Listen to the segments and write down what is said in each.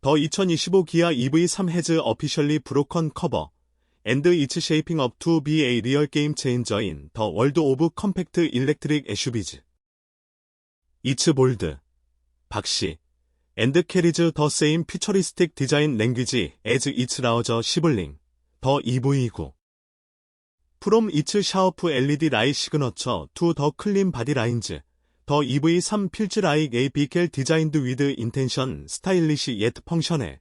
더 2025 기아 EV3 헤즈 어피셜리 브로컨 커버 앤드 이츠 쉐이핑 업투비에 리얼 게임 체인저인 더 월드 오브 컴팩트 일렉트릭 SUV즈 이츠 볼드 박씨 앤드 캐리즈 더 세임 피처리스틱 디자인 랭귀지 에즈 이츠 라우저 시블링 더 EV29 프롬 이츠 샤워프 LED 라이 시그너처 투 더 클린 바디 라인즈 더 EV3 필즈 라익 A 비켈 디자인드 위드 인텐션 스타일리시 예트 펑션에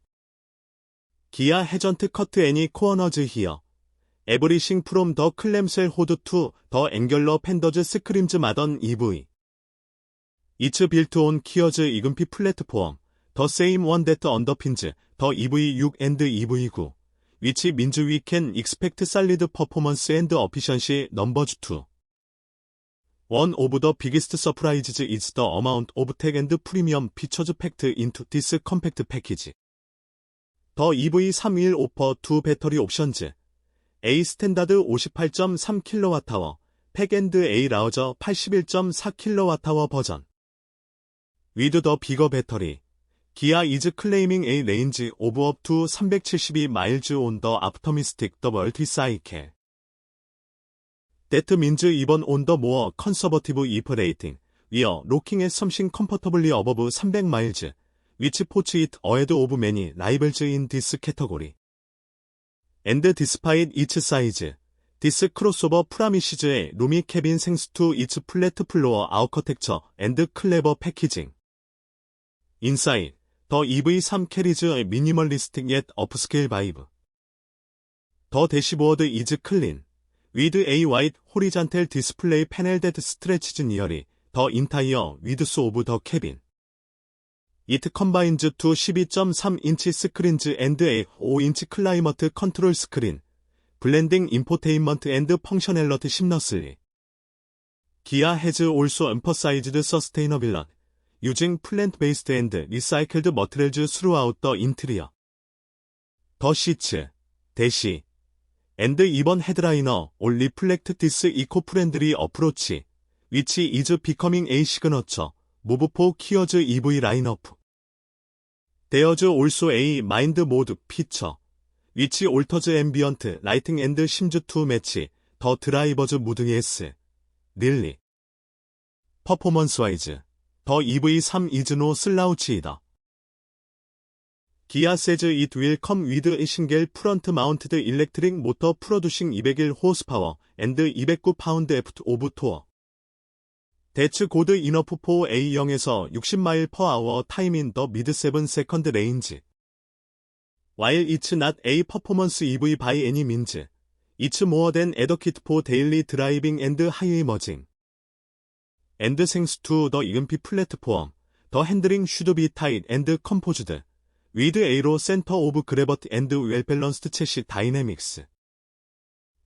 기아 해전트 커트 애니 코어너즈 히어 에브리싱 프롬 더 클램셀 호드 투더 앵결러 팬더즈 스크림즈 마던 EV 이츠 빌트 온 키어즈 이금피 플랫폼 더 세임 원 데트 언더핀즈 더 EV6 앤드 EV9 위치 민주 위켄 익스펙트 살리드 퍼포먼스 앤드 어피션시 넘버즈 2 One of the biggest surprises is the amount of tech and premium features packed into this compact package. The EV311 offer two battery options, A standard 58.3kWh, 팩 and A 라우저 81.4kWh 버전. With the bigger battery, Kia is claiming a range of up to 372 miles on the optimistic double T cycle. 데트 민즈 2번 온더 모어 컨서버티브 이프 레이팅 위어 로킹의 섬싱 컴포터블리 어버브 300마일즈 위치 포츠 잇 어헤드 오브 매니 라이벌즈 인 디스 캐터고리 앤드 디스파잇 이츠 사이즈 디스 크로스오버 프라미시즈의 루미 캐빈 생스투 이츠 플랫 플로어 아우커텍처 앤드 클레버 패키징 인사이더 EV3 캐리즈의 미니멀리스틱 옛 업스케일 바이브 더 대시보어드 이즈 클린 with a white horizontal display panel that stretches nearly the entire width of the cabin. It combines two 12.3인치 screens and a 5인치 climate control screen, blending infotainment and functionality seamlessly. Kia has also emphasized sustainability, using plant-based and recycled materials throughout the interior. 더 시츠, 대시, 앤드 2번 헤드라이너 올 리플렉트 디스 이코프렌들리 어프로치 위치 이즈 비커밍 A 시그너처 무브포 키어즈 EV 라인업 데어즈 올소 A 마인드 모드 피처 위치 올터즈 앰비언트 라이팅 앤드 심즈 투 매치 더 드라이버즈 무드 ES 닐리 퍼포먼스 와이즈 더 EV3 이즈노 슬라우치이다. 기아 세즈 이두일 컴 위드 이싱겔 프런트 마운트드 일렉트릭 모터 프로듀싱 201 호스파워 앤드 209 파운드 애프트 오브 토어 대츠 고드 이너프 4A0에서 60마일 퍼 아워 타임인 더 미드 세븐 세컨드 레인지 While it's not a performance EV by any means, it's more than adequate for daily driving and highway merging. And thanks to the EMP platform, the handling should be tight and composed. 위드 에이로 센터 오브 그레버트 앤드 웰 밸런스드 채시 다이내믹스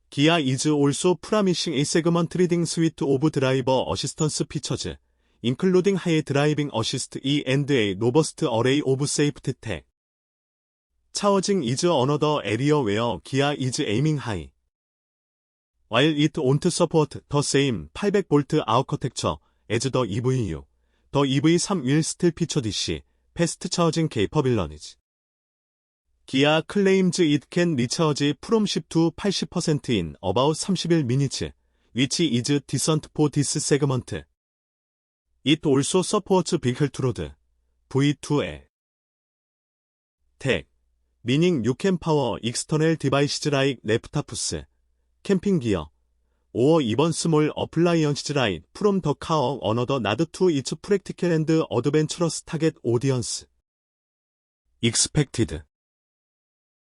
기아 이즈 올소 프라미싱 에 세그먼트 리딩 스위트 오브 드라이버 어시스턴스 피처즈 including high driving assist E and a robust array of safety tech. Charging is another area where Kia is aiming high. While it won't support the same 800V architecture as the EVU, the EV3 will still feature DC 패스트 처진 케이퍼 빌런이지. 기아 클레임즈 이트캔 리처지 프롬십 투 80%인 어바웃 31 미니츠 위치 이즈 디선트 포 디스 세그먼트 It also supports vehicle to road V2L tag meaning you can power external devices like laptops, camping gear, 5어 이번 스몰 어플라이언시즈 라인 프롬 더 카어 어너더 나드 투 이츠 프랙티켈 앤드 어드벤처러스 타겟 오디언스 익스펙티드